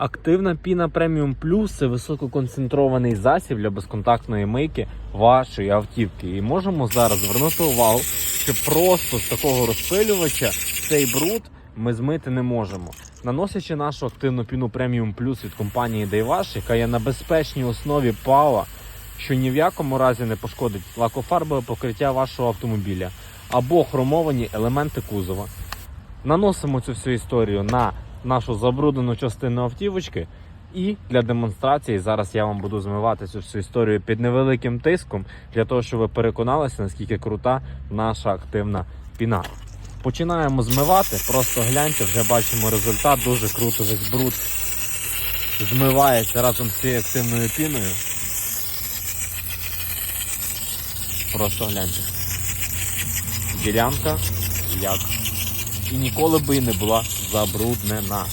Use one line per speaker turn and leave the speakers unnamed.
Активна піна преміум плюс це висококонцентрований засіб для безконтактної мийки вашої автівки. І можемо зараз звернути увагу, що просто з такого розпилювача цей бруд ми змити не можемо. Наносячи нашу активну піну преміум плюс від компанії Daywash, яка є на безпечній основі ПАВА, що ні в якому разі не пошкодить лакофарбове покриття вашого автомобіля або хромовані елементи кузова. Наносимо цю всю історію на нашу забруднену частину автівочки. І для демонстрації зараз я вам буду змивати цю всю історію під невеликим тиском, для того, щоб ви переконалися, наскільки крута наша активна піна. Починаємо змивати, просто гляньте, вже бачимо результат, дуже круто весь бруд змивається разом з цією активною піною. Просто гляньте. Ділянка як і ніколи би не була забруднена.